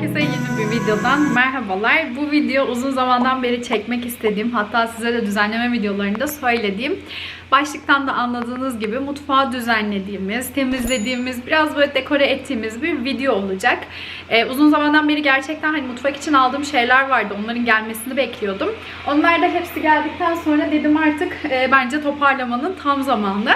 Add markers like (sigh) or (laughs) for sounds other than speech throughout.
Herkese yeni bir videodan merhabalar. Bu video uzun zamandan beri çekmek istediğim, hatta size de düzenleme videolarında söylediğim, başlıktan da anladığınız gibi mutfağı düzenlediğimiz, temizlediğimiz, biraz böyle dekore ettiğimiz bir video olacak. Ee, uzun zamandan beri gerçekten hani mutfak için aldığım şeyler vardı. Onların gelmesini bekliyordum. Onlar da hepsi geldikten sonra dedim artık e, bence toparlamanın tam zamanı.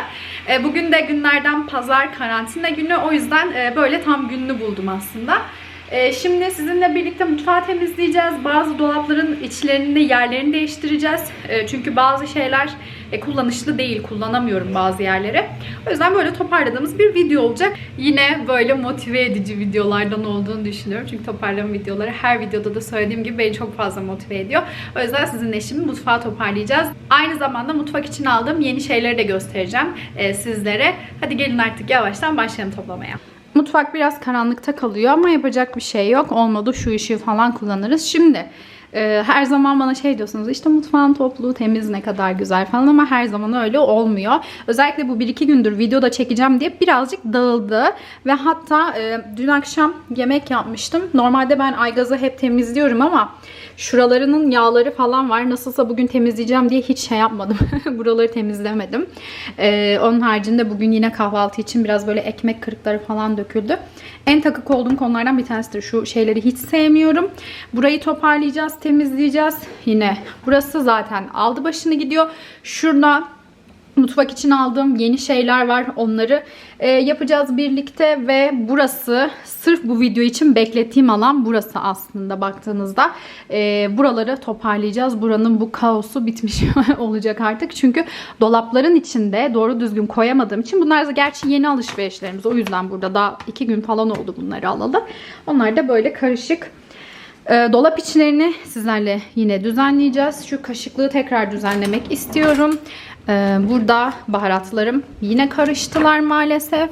E, bugün de günlerden pazar karantina günü. O yüzden e, böyle tam gününü buldum aslında. Ee, Şimdi sizinle birlikte mutfağı temizleyeceğiz. Bazı dolapların içlerini, yerlerini değiştireceğiz. Ee, Çünkü bazı şeyler e, kullanışlı değil, kullanamıyorum bazı yerlere. O yüzden böyle toparladığımız bir video olacak. Yine böyle motive edici videolardan olduğunu düşünüyorum. Çünkü toparlama videoları her videoda da söylediğim gibi beni çok fazla motive ediyor. O yüzden sizinle şimdi mutfağı toparlayacağız. Aynı zamanda mutfak için aldığım yeni şeyleri de göstereceğim e, sizlere. Hadi gelin artık yavaştan başlayalım toplamaya. Mutfak biraz karanlıkta kalıyor ama yapacak bir şey yok. Olmadı şu ışığı falan kullanırız. Şimdi e, her zaman bana şey diyorsunuz işte mutfağın toplu, temiz ne kadar güzel falan ama her zaman öyle olmuyor. Özellikle bu 1-2 gündür videoda çekeceğim diye birazcık dağıldı. Ve hatta e, dün akşam yemek yapmıştım. Normalde ben aygazı hep temizliyorum ama şuralarının yağları falan var. Nasılsa bugün temizleyeceğim diye hiç şey yapmadım. (laughs) Buraları temizlemedim. E, onun haricinde bugün yine kahvaltı için biraz böyle ekmek kırıkları falan döküldü. En takık olduğum konulardan bir tanesidir. Şu şeyleri hiç sevmiyorum. Burayı toparlayacağız, temizleyeceğiz. Yine burası zaten aldı başını gidiyor. Şurada mutfak için aldığım yeni şeyler var. Onları e, yapacağız birlikte ve burası sırf bu video için beklettiğim alan burası aslında baktığınızda. E, buraları toparlayacağız. Buranın bu kaosu bitmiş (laughs) olacak artık. Çünkü dolapların içinde doğru düzgün koyamadığım için bunlar da gerçi yeni alışverişlerimiz. O yüzden burada daha iki gün falan oldu bunları alalı. Onlar da böyle karışık. E, dolap içlerini sizlerle yine düzenleyeceğiz. Şu kaşıklığı tekrar düzenlemek istiyorum. E, burada baharatlarım yine karıştılar maalesef.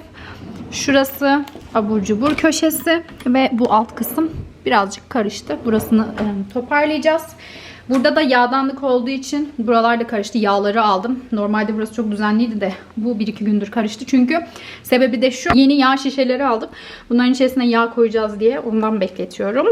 Şurası abur cubur köşesi ve bu alt kısım birazcık karıştı. Burasını e, toparlayacağız. Burada da yağdanlık olduğu için buralarda karıştı. Yağları aldım. Normalde burası çok düzenliydi de bu 1-2 gündür karıştı. Çünkü sebebi de şu. Yeni yağ şişeleri aldım. Bunların içerisine yağ koyacağız diye ondan bekletiyorum.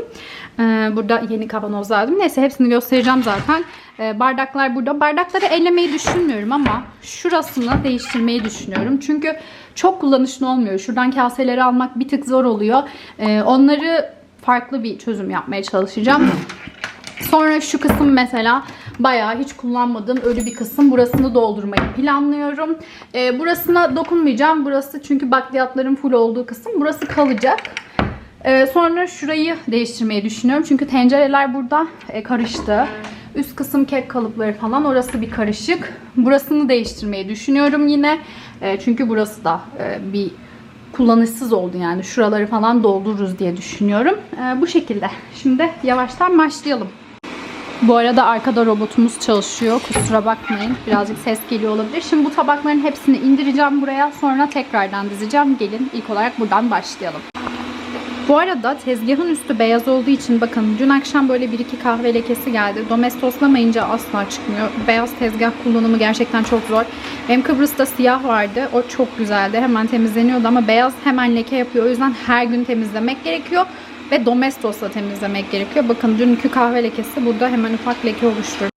Ee, burada yeni kavanozlar aldım. Neyse hepsini göstereceğim zaten. Ee, bardaklar burada. Bardakları ellemeyi düşünmüyorum ama şurasını değiştirmeyi düşünüyorum. Çünkü çok kullanışlı olmuyor. Şuradan kaseleri almak bir tık zor oluyor. Ee, onları farklı bir çözüm yapmaya çalışacağım. Sonra şu kısım mesela bayağı hiç kullanmadığım ölü bir kısım. Burasını doldurmayı planlıyorum. Ee, burasına dokunmayacağım. Burası çünkü bakliyatların full olduğu kısım. Burası kalacak. Ee, sonra şurayı değiştirmeyi düşünüyorum. Çünkü tencereler burada e, karıştı. Üst kısım kek kalıpları falan orası bir karışık. Burasını değiştirmeyi düşünüyorum yine. E, çünkü burası da e, bir kullanışsız oldu yani. Şuraları falan doldururuz diye düşünüyorum. E, bu şekilde. Şimdi yavaştan başlayalım. Bu arada arkada robotumuz çalışıyor. Kusura bakmayın. Birazcık ses geliyor olabilir. Şimdi bu tabakların hepsini indireceğim buraya. Sonra tekrardan dizeceğim. Gelin ilk olarak buradan başlayalım. Bu arada tezgahın üstü beyaz olduğu için bakın dün akşam böyle bir iki kahve lekesi geldi. Domestoslamayınca asla çıkmıyor. Beyaz tezgah kullanımı gerçekten çok zor. Benim Kıbrıs'ta siyah vardı. O çok güzeldi. Hemen temizleniyordu ama beyaz hemen leke yapıyor. O yüzden her gün temizlemek gerekiyor. Ve Domestos'la temizlemek gerekiyor. Bakın dünkü kahve lekesi burada hemen ufak leke oluşturdu.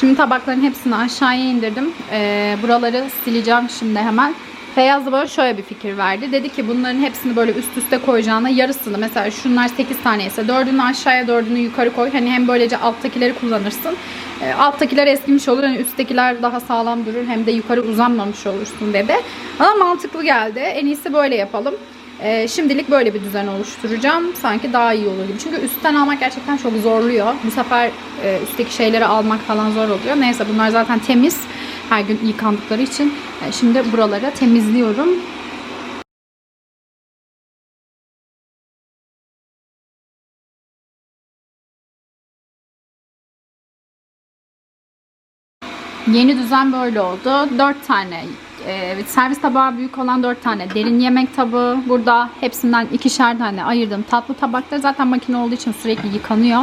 Şimdi tabakların hepsini aşağıya indirdim. Ee, buraları sileceğim şimdi hemen. Feyyaz da böyle şöyle bir fikir verdi. Dedi ki bunların hepsini böyle üst üste koyacağına yarısını mesela şunlar 8 tane ise 4'ünü aşağıya 4'ünü yukarı koy. Hani hem böylece alttakileri kullanırsın. E, alttakiler eskimiş olur. Hani üsttekiler daha sağlam durur. Hem de yukarı uzanmamış olursun dedi. Bana mantıklı geldi. En iyisi böyle yapalım. E, şimdilik böyle bir düzen oluşturacağım. Sanki daha iyi olur gibi. Çünkü üstten almak gerçekten çok zorluyor. Bu sefer e, üstteki şeyleri almak falan zor oluyor. Neyse bunlar zaten temiz. Her gün yıkandıkları için. E, şimdi buraları temizliyorum. Yeni düzen böyle oldu. 4 tane e, servis tabağı büyük olan 4 tane derin yemek tabağı. Burada hepsinden ikişer tane ayırdım. Tatlı tabakları zaten makine olduğu için sürekli yıkanıyor.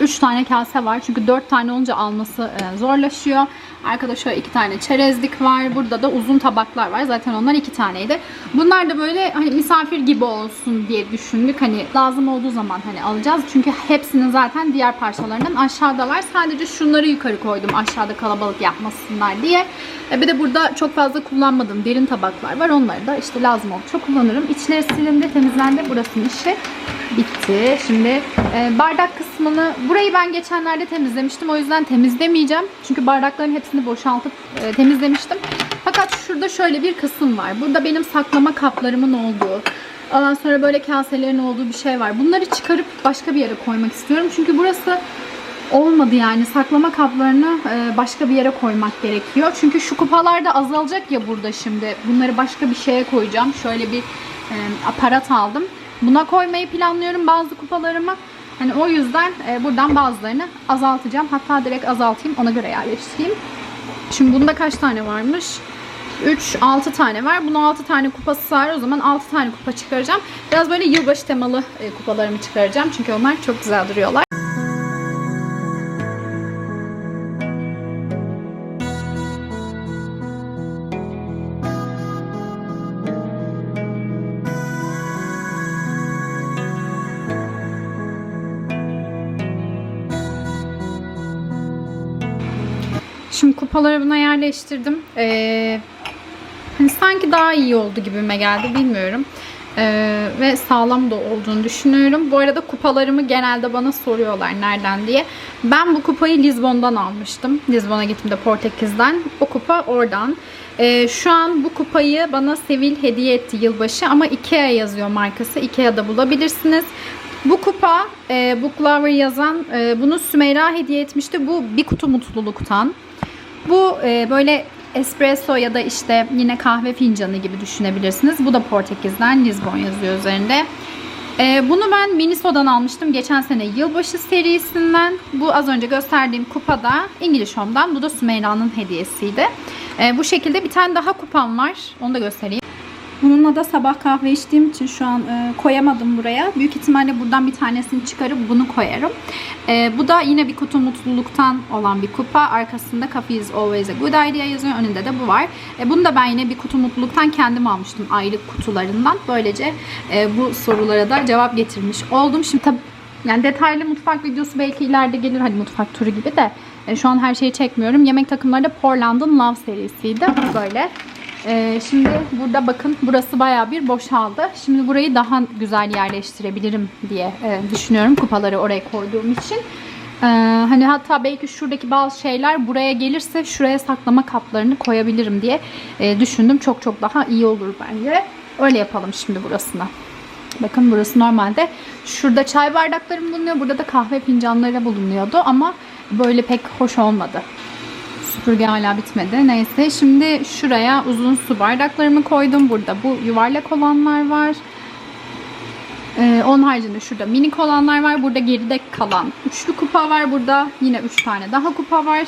3 tane kase var. Çünkü 4 tane olunca alması e, zorlaşıyor. Arkada şöyle 2 tane çerezlik var. Burada da uzun tabaklar var. Zaten onlar 2 taneydi. Bunlar da böyle hani misafir gibi olsun diye düşündük. Hani lazım olduğu zaman hani alacağız. Çünkü hepsinin zaten diğer parçalarından aşağıda var. Sadece şunları yukarı koydum aşağıda kalabalık yapmasınlar diye. E bir de burada çok fazla kullanmadığım derin tabaklar var. Onları da işte lazım oldukça kullanırım. İçleri silindi, temizlendi. Burasının işi bitti. Şimdi e, bardak kısmını burayı ben geçenlerde temizlemiştim. O yüzden temizlemeyeceğim. Çünkü bardakların hepsini boşaltıp e, temizlemiştim. Fakat şurada şöyle bir kısım var. Burada benim saklama kaplarımın olduğu, ondan sonra böyle kaselerin olduğu bir şey var. Bunları çıkarıp başka bir yere koymak istiyorum. Çünkü burası olmadı yani saklama kaplarını e, başka bir yere koymak gerekiyor. Çünkü şu kupalar da azalacak ya burada şimdi. Bunları başka bir şeye koyacağım. Şöyle bir e, aparat aldım. Buna koymayı planlıyorum bazı kupalarımı. Hani o yüzden e, buradan bazılarını azaltacağım. Hatta direkt azaltayım ona göre yerleştireyim. Şimdi bunda kaç tane varmış? 3, 6 tane var. Bunun 6 tane kupası var. O zaman 6 tane kupa çıkaracağım. Biraz böyle yılbaşı temalı e, kupalarımı çıkaracağım. Çünkü onlar çok güzel duruyorlar. Şimdi kupaları buna yerleştirdim. Ee, hani sanki daha iyi oldu gibime geldi bilmiyorum. Ee, ve sağlam da olduğunu düşünüyorum. Bu arada kupalarımı genelde bana soruyorlar nereden diye. Ben bu kupayı Lizbon'dan almıştım. Lizbon'a gittiğimde Portekiz'den. O kupa oradan. Ee, şu an bu kupayı bana Sevil hediye etti yılbaşı ama Ikea yazıyor markası. Ikea'da bulabilirsiniz. Bu kupa, e, Book yazan, e, bunu Sümeyra hediye etmişti. Bu bir kutu mutluluktan. Bu e, böyle espresso ya da işte yine kahve fincanı gibi düşünebilirsiniz. Bu da Portekiz'den Lisbon yazıyor üzerinde. E, bunu ben Miniso'dan almıştım geçen sene yılbaşı serisinden. Bu az önce gösterdiğim kupa da English Home'dan. Bu da Sümeyra'nın hediyesiydi. E, bu şekilde bir tane daha kupam var. Onu da göstereyim. Bununla da sabah kahve içtiğim için şu an e, koyamadım buraya. Büyük ihtimalle buradan bir tanesini çıkarıp bunu koyarım. E, bu da yine bir kutu mutluluktan olan bir kupa. Arkasında Coffee is always a good idea yazıyor. Önünde de bu var. E, bunu da ben yine bir kutu mutluluktan kendim almıştım aylık kutularından. Böylece e, bu sorulara da cevap getirmiş oldum. Şimdi tabii yani detaylı mutfak videosu belki ileride gelir hani mutfak turu gibi de e, şu an her şeyi çekmiyorum. Yemek takımları da Portland'ın Love serisiydi. Böyle. Ee, şimdi burada bakın burası baya bir boşaldı. Şimdi burayı daha güzel yerleştirebilirim diye e, düşünüyorum kupaları oraya koyduğum için. Ee, hani hatta belki şuradaki bazı şeyler buraya gelirse şuraya saklama kaplarını koyabilirim diye e, düşündüm. Çok çok daha iyi olur bence. Öyle yapalım şimdi burasına. Bakın burası normalde şurada çay bardaklarım bulunuyor. Burada da kahve fincanları bulunuyordu ama böyle pek hoş olmadı. Süpürge hala bitmedi. Neyse şimdi şuraya uzun su bardaklarımı koydum. Burada bu yuvarlak olanlar var. Ee, onun haricinde şurada minik olanlar var. Burada geride kalan üçlü kupa var. Burada yine üç tane daha kupa var.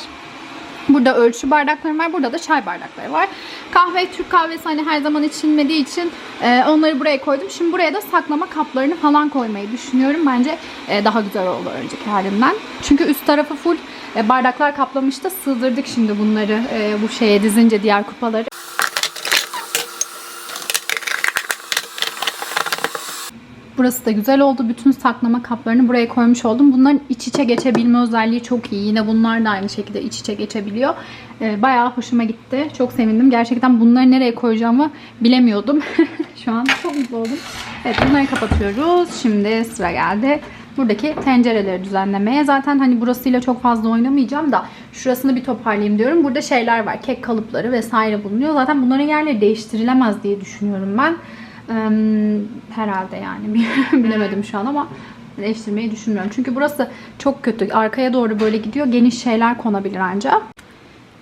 Burada ölçü bardaklarım var. Burada da çay bardakları var. Kahve, Türk kahvesi hani her zaman içilmediği için e, onları buraya koydum. Şimdi buraya da saklama kaplarını falan koymayı düşünüyorum. Bence e, daha güzel oldu önceki halimden. Çünkü üst tarafı full e, bardaklar kaplamıştı. Sığdırdık şimdi bunları e, bu şeye dizince diğer kupaları. Burası da güzel oldu. Bütün saklama kaplarını buraya koymuş oldum. Bunların iç içe geçebilme özelliği çok iyi. Yine bunlar da aynı şekilde iç içe geçebiliyor. Ee, bayağı hoşuma gitti. Çok sevindim. Gerçekten bunları nereye koyacağımı bilemiyordum. (laughs) Şu an çok mutlu oldum. Evet bunları kapatıyoruz. Şimdi sıra geldi. Buradaki tencereleri düzenlemeye. Zaten hani burasıyla çok fazla oynamayacağım da şurasını bir toparlayayım diyorum. Burada şeyler var. Kek kalıpları vesaire bulunuyor. Zaten bunların yerleri değiştirilemez diye düşünüyorum ben. Herhalde yani (laughs) bilemedim şu an ama değiştirmeyi düşünmüyorum. Çünkü burası çok kötü. Arkaya doğru böyle gidiyor. Geniş şeyler konabilir ancak.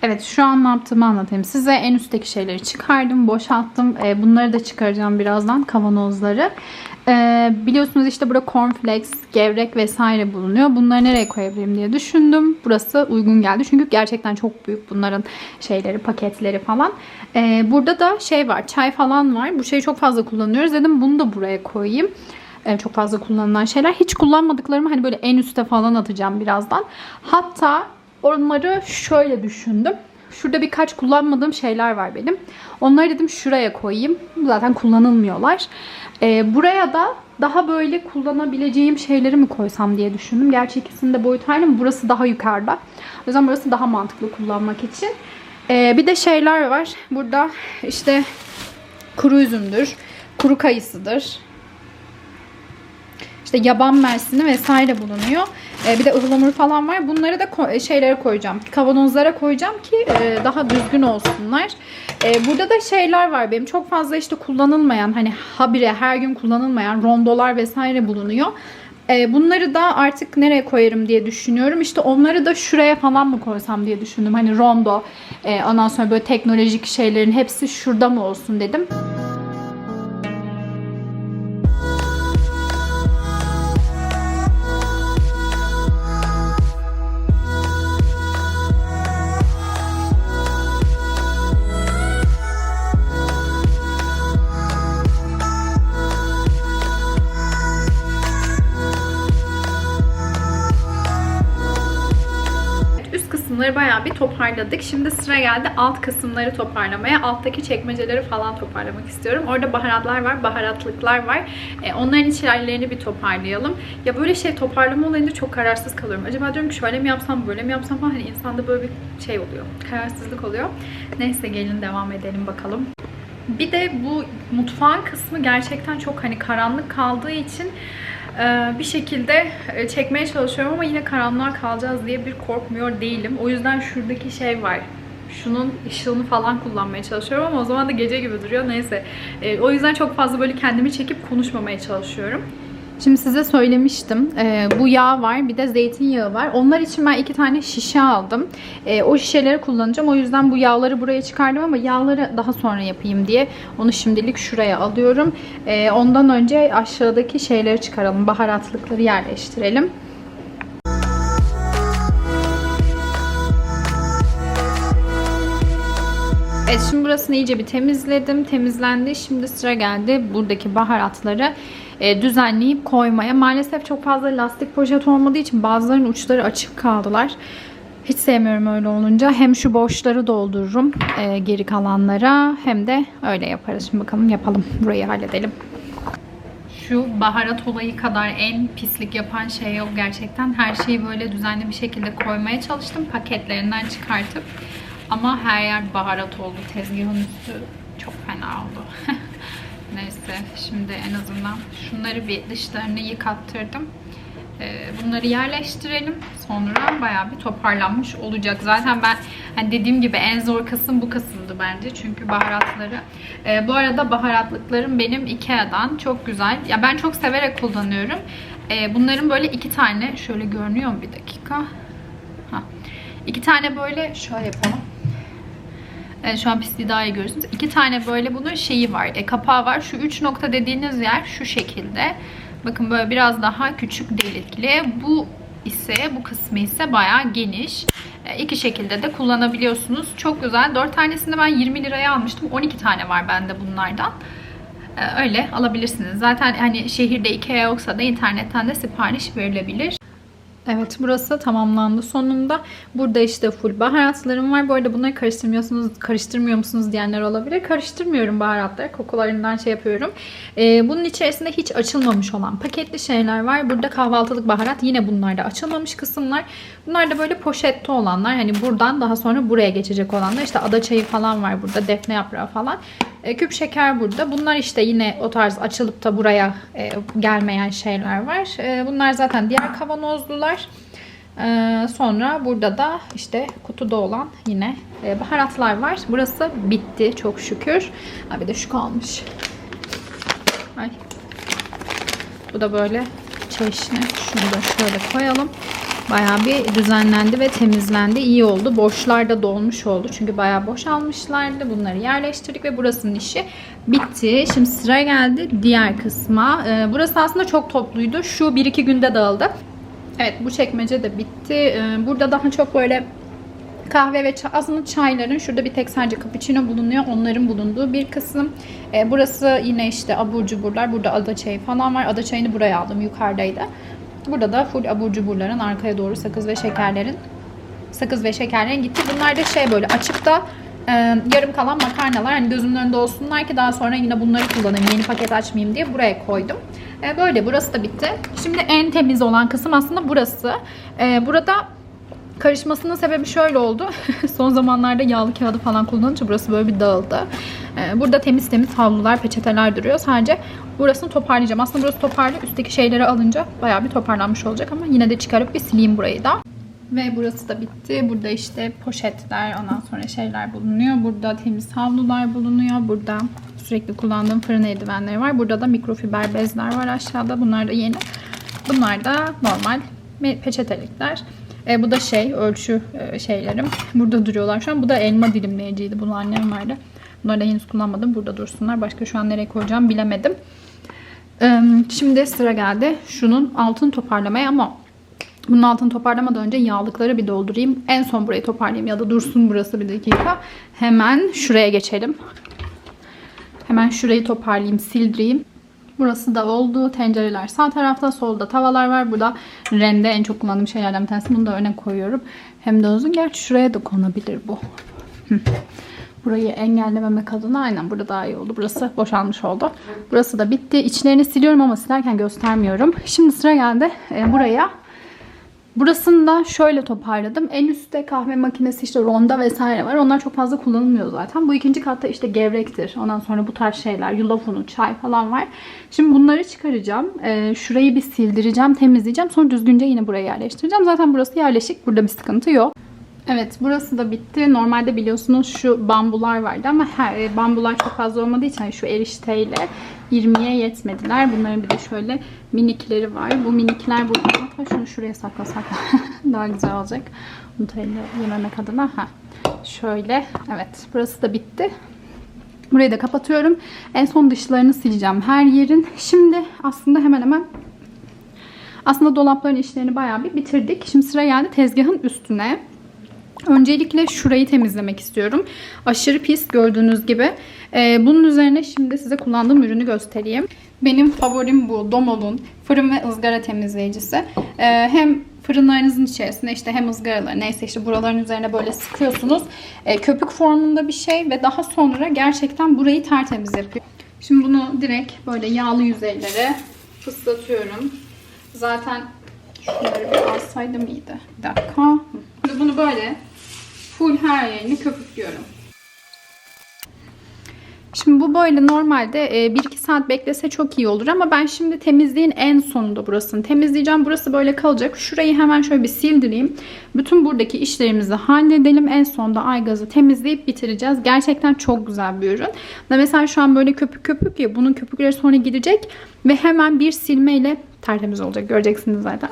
Evet şu an ne yaptığımı anlatayım. Size en üstteki şeyleri çıkardım, boşalttım. Ee, bunları da çıkaracağım birazdan kavanozları. Ee, biliyorsunuz işte burada cornflakes, gevrek vesaire bulunuyor. Bunları nereye koyabilirim diye düşündüm. Burası uygun geldi. Çünkü gerçekten çok büyük bunların şeyleri, paketleri falan. Ee, burada da şey var, çay falan var. Bu şeyi çok fazla kullanıyoruz. Dedim bunu da buraya koyayım. Çok fazla kullanılan şeyler. Hiç kullanmadıklarımı hani böyle en üste falan atacağım birazdan. Hatta onları şöyle düşündüm. Şurada birkaç kullanmadığım şeyler var benim. Onları dedim şuraya koyayım. Zaten kullanılmıyorlar. Ee, buraya da daha böyle kullanabileceğim şeyleri mi koysam diye düşündüm. Gerçi ikisinin de aynı ama burası daha yukarıda. O yüzden burası daha mantıklı kullanmak için. Ee, bir de şeyler var. Burada işte kuru üzümdür, kuru kayısıdır, işte yaban mersini vesaire bulunuyor. Ee, bir de ıhlamur falan var. Bunları da ko- şeylere koyacağım. Kavanozlara koyacağım ki e, daha düzgün olsunlar. Ee, burada da şeyler var benim. Çok fazla işte kullanılmayan hani habire her gün kullanılmayan rondolar vesaire bulunuyor. Bunları da artık nereye koyarım diye düşünüyorum. İşte onları da şuraya falan mı koysam diye düşündüm. Hani rondo, e, ondan sonra böyle teknolojik şeylerin hepsi şurada mı olsun dedim. Bayağı bir toparladık. Şimdi sıra geldi alt kısımları toparlamaya. Alttaki çekmeceleri falan toparlamak istiyorum. Orada baharatlar var, baharatlıklar var. E, onların içerilerini bir toparlayalım. Ya böyle şey toparlama olayında çok kararsız kalıyorum. Acaba diyorum ki şöyle mi yapsam, böyle mi yapsam falan. Hani insanda böyle bir şey oluyor. Kararsızlık oluyor. Neyse gelin devam edelim bakalım. Bir de bu mutfağın kısmı gerçekten çok hani karanlık kaldığı için bir şekilde e, çekmeye çalışıyorum ama yine karanlığa kalacağız diye bir korkmuyor değilim. O yüzden şuradaki şey var. Şunun ışığını falan kullanmaya çalışıyorum ama o zaman da gece gibi duruyor. Neyse. E, O yüzden çok fazla böyle kendimi çekip konuşmamaya çalışıyorum. Şimdi size söylemiştim. Ee, bu yağ var. Bir de zeytinyağı var. Onlar için ben iki tane şişe aldım. Ee, o şişeleri kullanacağım. O yüzden bu yağları buraya çıkardım ama yağları daha sonra yapayım diye onu şimdilik şuraya alıyorum. Ee, ondan önce aşağıdaki şeyleri çıkaralım. Baharatlıkları yerleştirelim. Evet şimdi burasını iyice bir temizledim. Temizlendi. Şimdi sıra geldi buradaki baharatları e, düzenleyip koymaya. Maalesef çok fazla lastik poşet olmadığı için bazılarının uçları açık kaldılar. Hiç sevmiyorum öyle olunca. Hem şu boşları doldururum e, geri kalanlara hem de öyle yaparız. Şimdi bakalım yapalım. Burayı halledelim. Şu baharat olayı kadar en pislik yapan şey yok gerçekten. Her şeyi böyle düzenli bir şekilde koymaya çalıştım. Paketlerinden çıkartıp. Ama her yer baharat oldu. Tezgahın üstü çok fena oldu. (laughs) Neyse şimdi en azından şunları bir dışlarını yıkattırdım. Ee, Bunları yerleştirelim. Sonra bayağı bir toparlanmış olacak. Zaten ben hani dediğim gibi en zor kısım bu kısımdı bence. Çünkü baharatları. Ee, bu arada baharatlıklarım benim Ikea'dan. Çok güzel. Ya ben çok severek kullanıyorum. Ee, bunların böyle iki tane şöyle görünüyor mu bir dakika? Ha. İki tane böyle şöyle yapalım. Evet, şu an pisliği daha görüyorsunuz. İki tane böyle bunun şeyi var. E, kapağı var. Şu üç nokta dediğiniz yer şu şekilde. Bakın böyle biraz daha küçük delikli. Bu ise bu kısmı ise bayağı geniş. E, iki şekilde de kullanabiliyorsunuz. Çok güzel. Dört tanesini ben 20 liraya almıştım. 12 tane var bende bunlardan. E, öyle alabilirsiniz. Zaten hani şehirde Ikea yoksa da internetten de sipariş verilebilir. Evet burası tamamlandı sonunda. Burada işte full baharatlarım var. Bu arada bunları karıştırmıyorsunuz, karıştırmıyor musunuz diyenler olabilir. Karıştırmıyorum baharatları. Kokularından şey yapıyorum. Ee, bunun içerisinde hiç açılmamış olan paketli şeyler var. Burada kahvaltılık baharat. Yine bunlar da açılmamış kısımlar. Bunlar da böyle poşette olanlar. Hani buradan daha sonra buraya geçecek olanlar. İşte ada çayı falan var burada. Defne yaprağı falan. E, küp şeker burada. Bunlar işte yine o tarz açılıp da buraya e, gelmeyen şeyler var. E, bunlar zaten diğer kavanozlular. E, sonra burada da işte kutuda olan yine e, baharatlar var. Burası bitti çok şükür. Ha, bir de şu kalmış. Ay. Bu da böyle çeşni. Şunu da şöyle koyalım. Bayağı bir düzenlendi ve temizlendi. İyi oldu. Boşlar da dolmuş oldu. Çünkü bayağı boş almışlardı. Bunları yerleştirdik ve burasının işi bitti. Şimdi sıra geldi diğer kısma. Ee, burası aslında çok topluydu. Şu 1-2 günde dağıldı. Evet bu çekmece de bitti. Ee, burada daha çok böyle kahve ve çay, aslında çayların şurada bir tek sadece cappuccino bulunuyor. Onların bulunduğu bir kısım. Ee, burası yine işte abur cuburlar. Burada ada çayı falan var. Ada çayını buraya aldım. Yukarıdaydı. Burada da full abur cuburların arkaya doğru sakız ve şekerlerin sakız ve şekerlerin gitti. Bunlar da şey böyle açıkta e, yarım kalan makarnalar. Hani gözümün önünde olsunlar ki daha sonra yine bunları kullanayım. Yeni paket açmayayım diye buraya koydum. E, böyle burası da bitti. Şimdi en temiz olan kısım aslında burası. E, burada karışmasının sebebi şöyle oldu. (laughs) Son zamanlarda yağlı kağıdı falan kullanınca burası böyle bir dağıldı. Ee, Burada temiz temiz havlular, peçeteler duruyor. Sadece burasını toparlayacağım. Aslında burası toparlı. Üstteki şeyleri alınca bayağı bir toparlanmış olacak ama yine de çıkarıp bir sileyim burayı da. Ve burası da bitti. Burada işte poşetler, ondan sonra şeyler bulunuyor. Burada temiz havlular bulunuyor. Burada sürekli kullandığım fırın eldivenleri var. Burada da mikrofiber bezler var aşağıda. Bunlar da yeni. Bunlar da normal peçetelikler. E, bu da şey ölçü e, şeylerim. Burada duruyorlar şu an. Bu da elma dilimleyiciydi. Bunu annem verdi. Bunları da henüz kullanmadım. Burada dursunlar. Başka şu an nereye koyacağım bilemedim. Şimdi sıra geldi. Şunun altını toparlamaya ama bunun altını toparlamadan önce yağlıkları bir doldurayım. En son burayı toparlayayım ya da dursun burası bir dakika. Hemen şuraya geçelim. Hemen şurayı toparlayayım, sildireyim. Burası da oldu. Tencereler sağ tarafta, solda tavalar var. Burada rende en çok kullandığım şeylerden bir tanesi. Bunu da öne koyuyorum. Hem de uzun. Gerçi şuraya da konabilir bu. Burayı engellememek adına aynen burada daha iyi oldu. Burası boşalmış oldu. Burası da bitti. İçlerini siliyorum ama silerken göstermiyorum. Şimdi sıra geldi e, buraya. Burasını da şöyle toparladım. En üstte kahve makinesi işte ronda vesaire var. Onlar çok fazla kullanılmıyor zaten. Bu ikinci katta işte gevrektir. Ondan sonra bu tarz şeyler, yulaf unu, çay falan var. Şimdi bunları çıkaracağım. Ee, şurayı bir sildireceğim, temizleyeceğim. Sonra düzgünce yine buraya yerleştireceğim. Zaten burası yerleşik. Burada bir sıkıntı yok. Evet burası da bitti. Normalde biliyorsunuz şu bambular vardı ama her, e, bambular çok fazla olmadığı için hani şu erişteyle 20'ye yetmediler. Bunların bir de şöyle minikleri var. Bu minikler burada. Hatta şunu şuraya saklasak (laughs) daha güzel olacak. Bunu yememek adına. Ha. Şöyle. Evet. Burası da bitti. Burayı da kapatıyorum. En son dışlarını sileceğim her yerin. Şimdi aslında hemen hemen aslında dolapların işlerini bayağı bir bitirdik. Şimdi sıra geldi tezgahın üstüne. Öncelikle şurayı temizlemek istiyorum. Aşırı pis gördüğünüz gibi. Ee, bunun üzerine şimdi size kullandığım ürünü göstereyim. Benim favorim bu Domol'un fırın ve ızgara temizleyicisi. Ee, hem fırınlarınızın içerisinde işte hem ızgaraları neyse işte buraların üzerine böyle sıkıyorsunuz. Ee, köpük formunda bir şey ve daha sonra gerçekten burayı tertemiz yapıyor. Şimdi bunu direkt böyle yağlı yüzeylere fıslatıyorum. Zaten şunları bir alsaydım iyiydi. Bir dakika. Şimdi bunu böyle full her yerini köpüklüyorum. Şimdi bu böyle normalde 1-2 saat beklese çok iyi olur ama ben şimdi temizliğin en sonunda burasını temizleyeceğim. Burası böyle kalacak. Şurayı hemen şöyle bir sildireyim. Bütün buradaki işlerimizi halledelim. En sonunda aygazı temizleyip bitireceğiz. Gerçekten çok güzel bir ürün. Mesela şu an böyle köpük köpük ya bunun köpükleri sonra gidecek ve hemen bir silmeyle tertemiz olacak. Göreceksiniz zaten.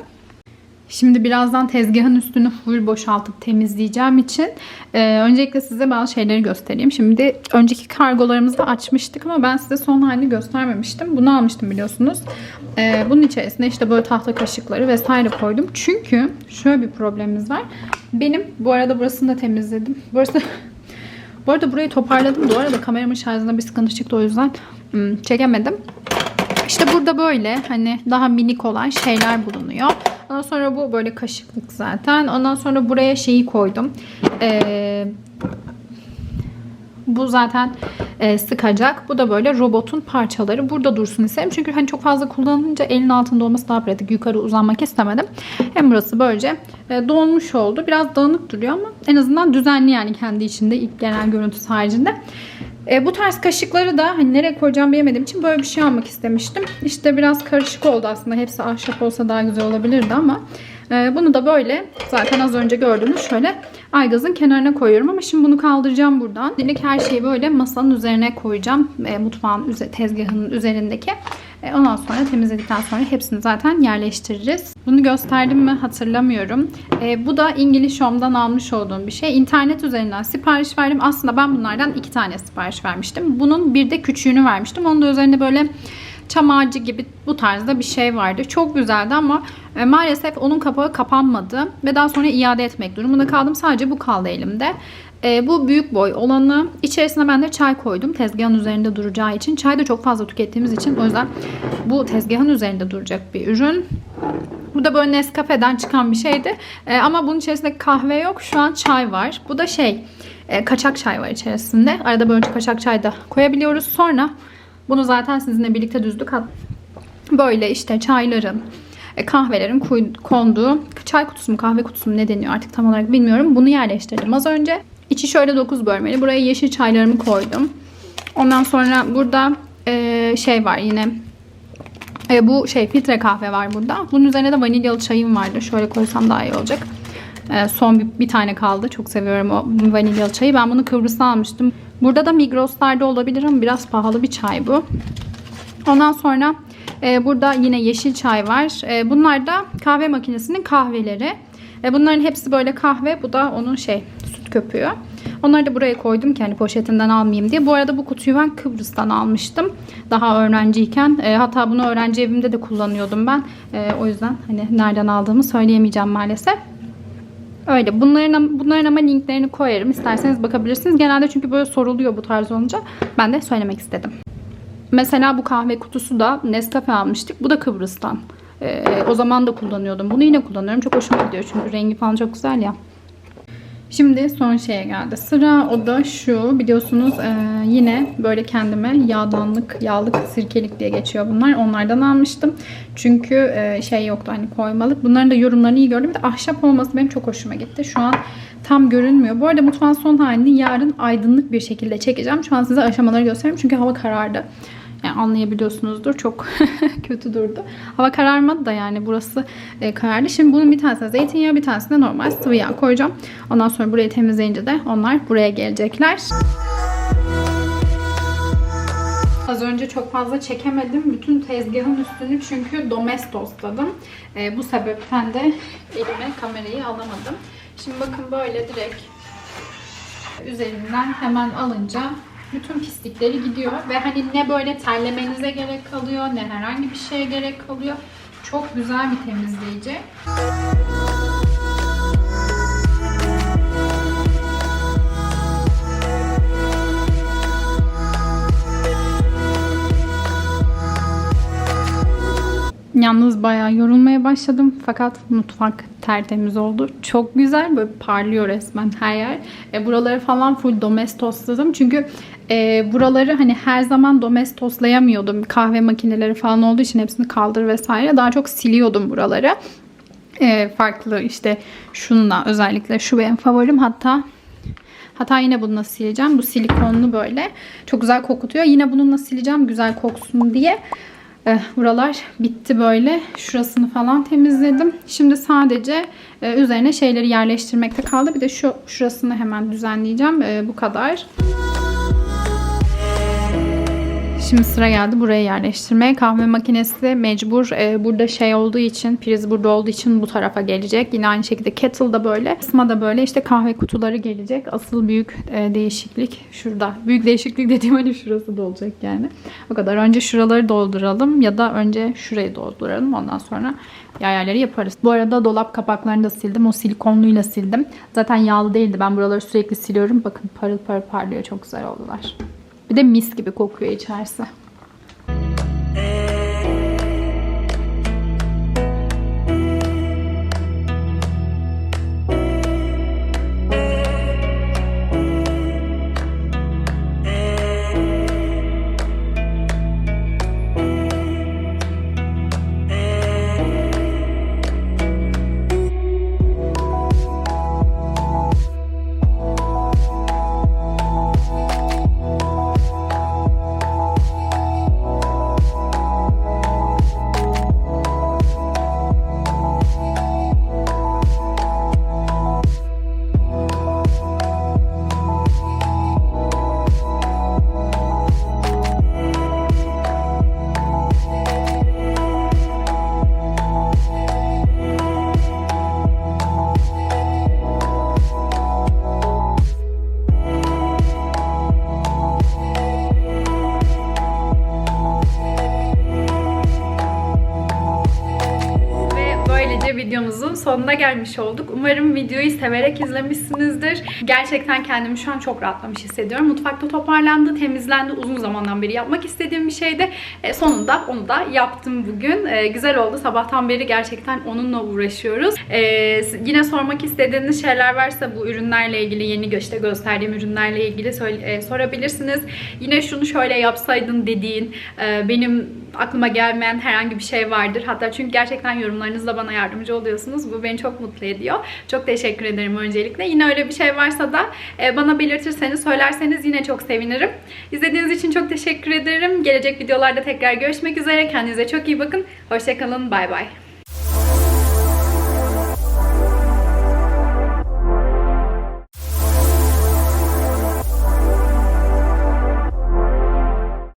Şimdi birazdan tezgahın üstünü full boşaltıp temizleyeceğim için e, öncelikle size bazı şeyleri göstereyim. Şimdi önceki kargolarımızda açmıştık ama ben size son halini göstermemiştim. Bunu almıştım biliyorsunuz. E, bunun içerisine işte böyle tahta kaşıkları vesaire koydum. Çünkü şöyle bir problemimiz var. Benim bu arada burasını da temizledim. Burası bu arada burayı toparladım. Bu arada kameramın şarjında bir sıkıntı çıktı o yüzden hmm, çekemedim. İşte burada böyle hani daha minik olan şeyler bulunuyor. Ondan sonra bu böyle kaşıklık zaten. Ondan sonra buraya şeyi koydum. Ee, bu zaten e, sıkacak. Bu da böyle robotun parçaları. Burada dursun istedim. Çünkü hani çok fazla kullanınca elin altında olması daha pratik. Yukarı uzanmak istemedim. Hem burası böylece e, dolmuş oldu. Biraz dağınık duruyor ama en azından düzenli yani kendi içinde ilk genel görüntüsü haricinde. E, bu tarz kaşıkları da hani nereye koyacağım bilemediğim için böyle bir şey almak istemiştim. İşte biraz karışık oldu aslında. Hepsi ahşap olsa daha güzel olabilirdi ama e, bunu da böyle zaten az önce gördüğünüz şöyle aygazın kenarına koyuyorum ama şimdi bunu kaldıracağım buradan. Direkt her şeyi böyle masanın üzerine koyacağım. E, mutfağın tezgahının üzerindeki. E, ondan sonra temizledikten sonra hepsini zaten yerleştiririz. Bunu gösterdim mi hatırlamıyorum. E, bu da İngiliz Home'dan almış olduğum bir şey. İnternet üzerinden sipariş verdim. Aslında ben bunlardan iki tane sipariş vermiştim. Bunun bir de küçüğünü vermiştim. Onun da üzerinde böyle çam ağacı gibi bu tarzda bir şey vardı. Çok güzeldi ama e, maalesef onun kapağı kapanmadı ve daha sonra iade etmek durumunda kaldım. Sadece bu kaldı elimde. E, bu büyük boy olanı içerisine ben de çay koydum. Tezgahın üzerinde duracağı için. Çay da çok fazla tükettiğimiz için o yüzden bu tezgahın üzerinde duracak bir ürün. Bu da böyle Nescafe'den çıkan bir şeydi. E, ama bunun içerisinde kahve yok. Şu an çay var. Bu da şey e, kaçak çay var içerisinde. Arada böyle kaçak çay da koyabiliyoruz. Sonra bunu zaten sizinle birlikte düzdük. Böyle işte çayların, e, kahvelerin konduğu çay kutusu mu kahve kutusu mu ne deniyor artık tam olarak bilmiyorum. Bunu yerleştirdim az önce. İçi şöyle 9 bölmeli. Buraya yeşil çaylarımı koydum. Ondan sonra burada e, şey var yine e, bu şey filtre kahve var burada. Bunun üzerine de vanilyalı çayım vardı. Şöyle koysam daha iyi olacak. E, son bir, bir tane kaldı. Çok seviyorum o vanilyalı çayı. Ben bunu Kıbrıs'tan almıştım. Burada da Migros'larda olabilir ama biraz pahalı bir çay bu. Ondan sonra e, burada yine yeşil çay var. E, bunlar da kahve makinesinin kahveleri. E, bunların hepsi böyle kahve. Bu da onun şey süt köpüğü. Onları da buraya koydum ki hani poşetinden almayayım diye. Bu arada bu kutuyu ben Kıbrıs'tan almıştım. Daha öğrenciyken. E, hatta bunu öğrenci evimde de kullanıyordum ben. E, o yüzden hani nereden aldığımı söyleyemeyeceğim maalesef. Öyle. Bunların, bunların ama linklerini koyarım. İsterseniz bakabilirsiniz. Genelde çünkü böyle soruluyor bu tarz olunca. Ben de söylemek istedim. Mesela bu kahve kutusu da Nescafe almıştık. Bu da Kıbrıs'tan. Ee, o zaman da kullanıyordum. Bunu yine kullanıyorum. Çok hoşuma gidiyor çünkü rengi falan çok güzel ya. Şimdi son şeye geldi. Sıra o da şu. Biliyorsunuz e, yine böyle kendime yağdanlık, yağlık, sirkelik diye geçiyor bunlar. Onlardan almıştım. Çünkü e, şey yoktu hani koymalık. Bunların da yorumlarını iyi gördüm. Bir de ahşap olması benim çok hoşuma gitti. Şu an tam görünmüyor. Bu arada mutfağın son halini yarın aydınlık bir şekilde çekeceğim. Şu an size aşamaları göstereyim çünkü hava karardı. Yani anlayabiliyorsunuzdur. Çok (laughs) kötü durdu. Hava kararmadı da yani burası e, karardı. Şimdi bunun bir tanesine zeytinyağı bir tanesine normal sıvı yağ koyacağım. Ondan sonra burayı temizleyince de onlar buraya gelecekler. Az önce çok fazla çekemedim. Bütün tezgahın üstünü çünkü domestos'ladım. E, bu sebepten de elime kamerayı alamadım. Şimdi bakın böyle direkt üzerinden hemen alınca bütün pislikleri gidiyor ve hani ne böyle terlemenize gerek kalıyor ne herhangi bir şeye gerek kalıyor. Çok güzel bir temizleyici. Yalnız bayağı yorulmaya başladım fakat mutfak tertemiz oldu. Çok güzel böyle parlıyor resmen her yer. E, buraları falan full domestosladım çünkü e, buraları hani her zaman domestoslayamıyordum. Kahve makineleri falan olduğu için hepsini kaldır vesaire. Daha çok siliyordum buraları. E, farklı işte şunla özellikle şu benim favorim hatta Hatta yine bununla sileceğim. Bu silikonlu böyle. Çok güzel kokutuyor. Yine bununla sileceğim güzel koksun diye. Eh, buralar bitti böyle. Şurasını falan temizledim. Şimdi sadece e, üzerine şeyleri yerleştirmekte kaldı. Bir de şu şurasını hemen düzenleyeceğim. E, bu kadar. Şimdi sıra geldi buraya yerleştirmeye. Kahve makinesi mecbur e, burada şey olduğu için, priz burada olduğu için bu tarafa gelecek. Yine aynı şekilde kettle da böyle. Isma da böyle işte kahve kutuları gelecek. Asıl büyük e, değişiklik şurada. Büyük değişiklik dediğim hani şurası da yani. O kadar. Önce şuraları dolduralım ya da önce şurayı dolduralım. Ondan sonra yerleri yaparız. Bu arada dolap kapaklarını da sildim. O silikonluyla sildim. Zaten yağlı değildi. Ben buraları sürekli siliyorum. Bakın parıl parıl parlıyor. Çok güzel oldular. Bir de mis gibi kokuyor içerisi. Sonuna gelmiş olduk. Umarım videoyu severek izlemişsinizdir. Gerçekten kendimi şu an çok rahatlamış hissediyorum. Mutfakta toparlandı, temizlendi. Uzun zamandan beri yapmak istediğim bir şeydi. E, sonunda onu da yaptım bugün. E, güzel oldu. Sabahtan beri gerçekten onunla uğraşıyoruz. E, yine sormak istediğiniz şeyler varsa bu ürünlerle ilgili yeni işte gösterdiğim ürünlerle ilgili söyle- e, sorabilirsiniz. Yine şunu şöyle yapsaydın dediğin e, benim aklıma gelmeyen herhangi bir şey vardır. Hatta çünkü gerçekten yorumlarınızla bana yardımcı oluyorsunuz. Bu beni çok mutlu ediyor. Çok teşekkür ederim öncelikle. Yine öyle bir şey varsa da e, bana belirtirseniz, söylerseniz yine çok sevinirim. İzlediğiniz için çok teşekkür ederim. Gelecek videolarda tekrar görüşmek üzere. Kendinize çok iyi bakın. Hoşçakalın. Bay bay.